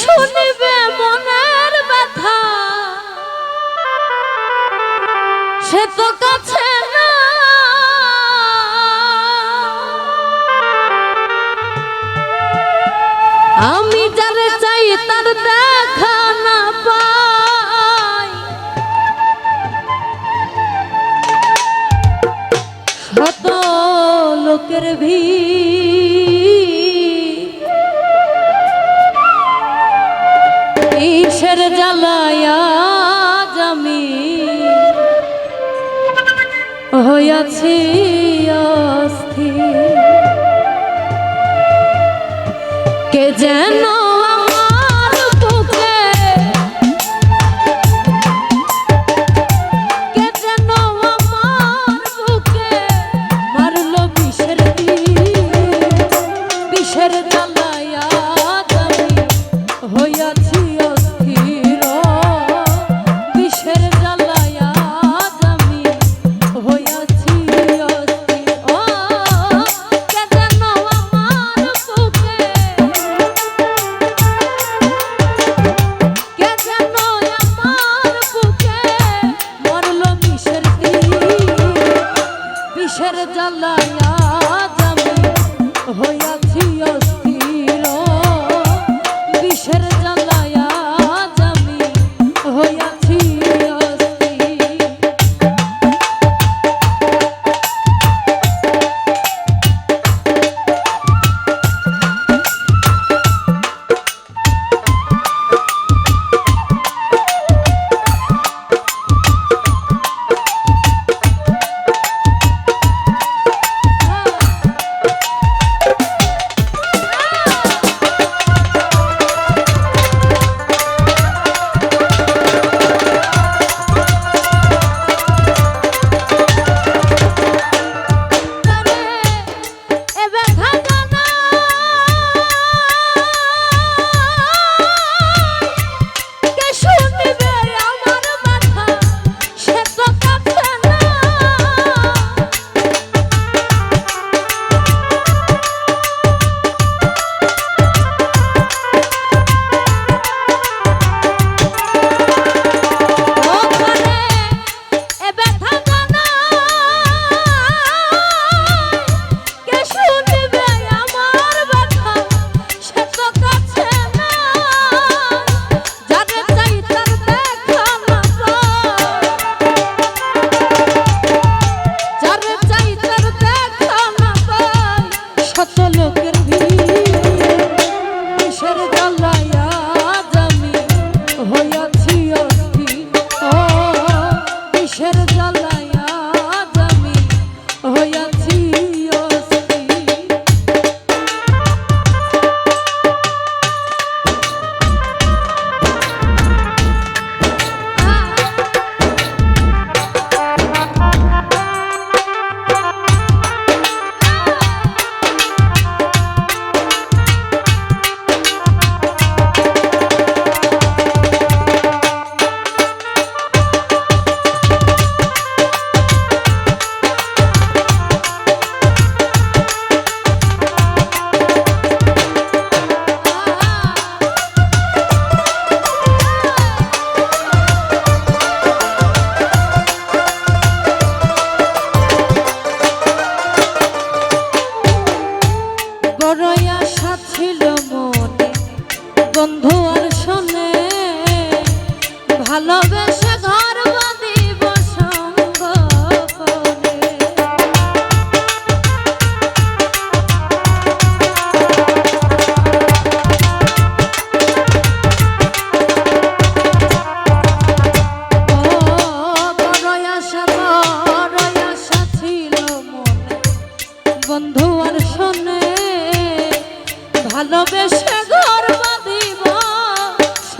শুনবে মনের ব্যথা। সে তো কাছে না। আমি যারে চাই তার দেখা না পাই। শত লোকের ভিড় জ্বালায়া জামি। হইয়াছি অস্থির। কে যেন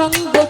Come